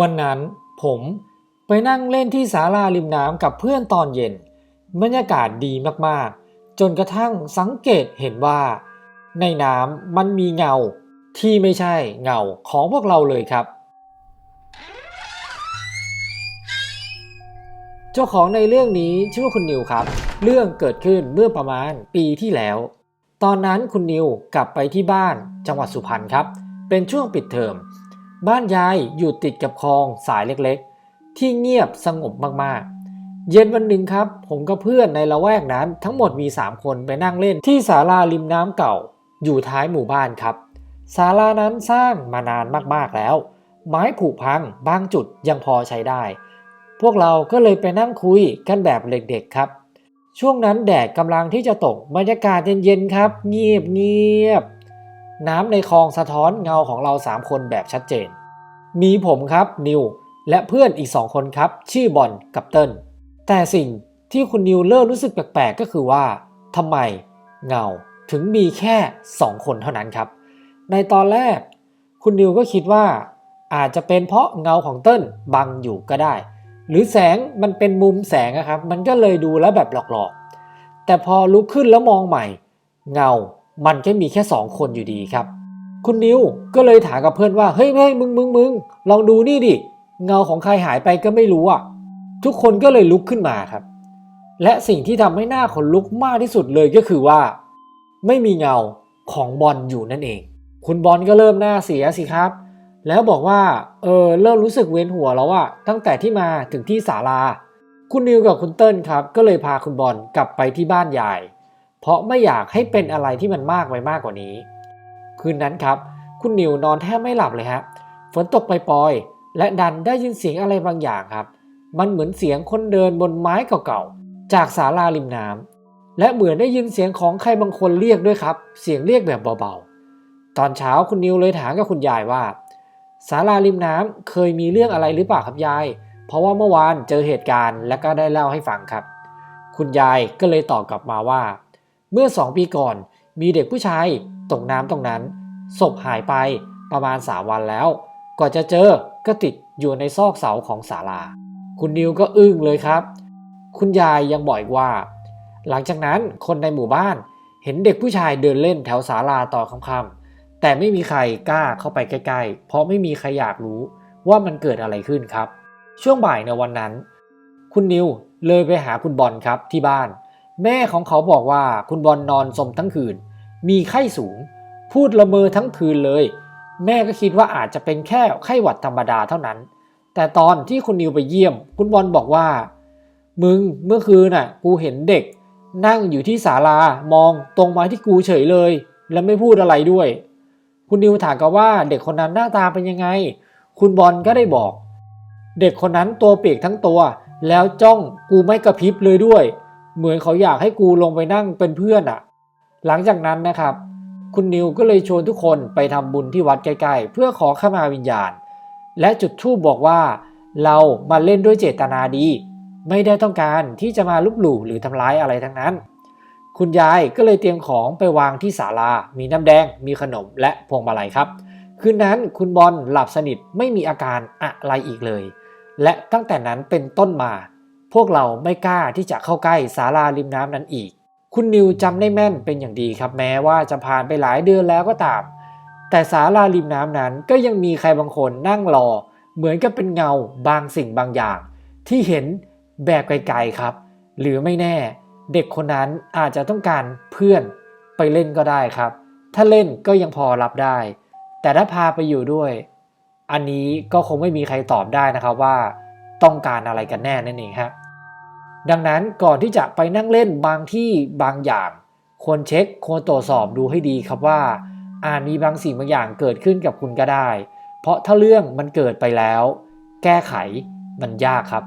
วันนั้นผมไปนั่งเล่นที่ศาลาริมน้ำกับเพื่อนตอนเย็น บรรยากาศดีมากๆ จนกระทั่งสังเกตเห็นว่า ในน้ำมันมีเงาที่ไม่ใช่เงาของพวกเราเลยครับ เจ้าของในเรื่องนี้ชื่อว่าคุณนิวครับ เรื่องเกิดขึ้นเมื่อประมาณปีที่แล้ว ตอนนั้นคุณนิวกลับไปที่บ้านจังหวัดสุพรรณครับ เป็นช่วงปิดเทอม บ้านยายอยู่ติดกับคลองสายเล็กๆ ที่เงียบสงบมากๆ เย็นวันหนึ่งครับ ผมกับเพื่อนในละแวกนั้นทั้งหมดมี 3 คนไปนั่งเล่นที่ศาลาริมน้ำเก่า อยู่ท้ายหมู่บ้านครับศาลานั้นสร้างมานานมากๆแล้ว ไม้ผุพังบางจุดยังพอใช้ได้ พวกเราก็เลยไปนั่งคุยกันแบบเด็กๆครับ ช่วงนั้นแดดกำลังที่จะตกบรรยากาศเย็นๆครับ เงียบเงียบ น้ำในคลองสะท้อนเงาของเรา 3 คนแบบชัดเจน มีผมครับนิว และเพื่อนอีก 2 คนครับ ชื่อบอลกับเติ้ลแต่สิ่งที่คุณนิวเริ่มรู้สึกแปลกๆ ก็คือว่าทำไมเงาถึงมีแค่ 2 คนเท่านั้นครับ ในตอนแรก คุณนิวก็คิดว่า อาจจะเป็นเพราะเงาของเติ้ลบังอยู่ก็ได้ หรือแสงมันเป็นมุมแสงอะครับ มันก็เลยดูแล้วแบบหลอกๆ แต่พอลุกขึ้นแล้วมองใหม่ เงา มันก็มีแค่สองคนอยู่ดีครับ คุณนิวก็เลยถามกับเพื่อนว่าเฮ้ยเฮ้ยมึงมึงมึงลองดูนี่ดิ เงาของใครหายไปก็ไม่รู้อะ ทุกคนก็เลยลุกขึ้นมาครับ และสิ่งที่ทำให้หน้าขนลุกมากที่สุดเลยก็คือว่า ไม่มีเงาของบอลอยู่นั่นเอง คุณบอลก็เริ่มหน้าเสียสิครับ แล้วบอกว่าเออเริ่มรู้สึกเวียนหัวแล้วอะตั้งแต่ที่มาถึงที่ศาลาคุณนิวกับคุณเติ้ลครับ ก็เลยพาคุณบอลกลับไปที่บ้านยาย เพราะไม่อยากให้เป็นอะไรที่มันมากไปมากกว่านี้ คืนนั้นครับ คุณนิวนอนแทบไม่หลับเลยฮะฝนตกปล่อยๆและดันได้ยินเสียงอะไรบางอย่างครับ มันเหมือนเสียงคนเดินบนไม้เก่าๆจากศาลาริมน้ำและเหมือนได้ยินเสียงของใครบางคนเรียกด้วยครับ เสียงเรียกแบบเบาๆ ตอนเช้าคุณนิวเลยถามกับคุณยายว่าศาลาริมน้ำเคยมีเรื่องอะไรหรือเปล่าครับยาย เพราะว่าเมื่อวานเจอเหตุการณ์และก็ได้เล่าให้ฟังครับ คุณยายก็เลยตอบกลับมาว่า เมื่อสองปีก่อน มีเด็กผู้ชายตกน้ำตรงนั้น ศพหายไปประมาณ 3 วันแล้ว ก่อนจะเจอก็ติดอยู่ในซอกเสาของศาลา คุณนิวก็อึ้งเลยครับ คุณยายยังบอกอีกว่า หลังจากนั้นคนในหมู่บ้านเห็นเด็กผู้ชายเดินเล่นแถวศาลาต่อค่ำๆแต่ไม่มีใครกล้าเข้าไปใกล้ๆ เพราะไม่มีใครอยากรู้ว่ามันเกิดอะไรขึ้นครับ ช่วงบ่ายในวันนั้น คุณนิวเลยไปหาคุณบอลครับที่บ้าน แม่ของเขาบอกว่าคุณบอลนอนสมทั้งคืน มีไข้สูง พูดละเมอทั้งคืนเลย แม่ก็คิดว่าอาจจะเป็นแค่ไข้หวัดธรรมดาเท่านั้น แต่ตอนที่คุณนิวไปเยี่ยม คุณบอลบอกว่า มึงเมื่อคืนน่ะ กูเห็นเด็ก นั่งอยู่ที่ศาลามองตรงมาที่กูเฉยเลย และไม่พูดอะไรด้วย คุณนิวถามกันว่าเด็กคนนั้นหน้าตาเป็นยังไง คุณบอลก็ได้บอก เด็กคนนั้นตัวเปียกทั้งตัว แล้วจ้องกูไม่กระพริบเลยด้วย เหมือนเขาอยากให้กูลงไปนั่งเป็นเพื่อนอะ่ะ หลังจากนั้นนะครับ คุณนิวก็เลยชวนทุกคนไปทำบุญที่วัดใกล้ๆ เพื่อขอขมาวิญญาณ และจุดธูปบอกว่า เรามาเล่นด้วยเจตนาดี ไม่ได้ต้องการที่จะมาลุกหลู่หรือทำร้ายอะไรทั้งนั้น คุณยายก็เลยเตรียมของไปวางที่ศาลา มีน้ำแดง มีขนมและพวงมาลัยครับ คืนนั้นคุณบอลหลับสนิทไม่มีอาการอะไรอีกเลย และตั้งแต่นั้นเป็นต้นมา พวกเราไม่กล้าที่จะเข้าใกล้ศาลาริมน้ำนั้นอีก คุณนิวจำได้แม่นเป็นอย่างดีครับแม้ว่าจะผ่านไปหลายเดือนแล้วก็ตาม แต่ศาลาริมน้ำนั้นก็ยังมีใครบางคนนั่งรอ เหมือนกับเป็นเงาบางสิ่งบางอย่าง ที่เห็นแบบไกลๆครับ หรือไม่แน่เด็กคนนั้นอาจจะต้องการเพื่อนไปเล่นก็ได้ครับ ถ้าเล่นก็ยังพอรับได้ แต่ถ้าพาไปอยู่ด้วย อันนี้ก็คงไม่มีใครตอบได้นะครับว่า ต้องการอะไรกันแน่นั่นเองครับ ดังนั้นก่อนที่จะไปนั่งเล่นบางที่บางอย่าง ควรเช็คควรตรวจสอบดูให้ดีครับว่า อาจมีบางสิ่งบางอย่างเกิดขึ้นกับคุณก็ได้ เพราะถ้าเรื่องมันเกิดไปแล้ว แก้ไขมันยากครับ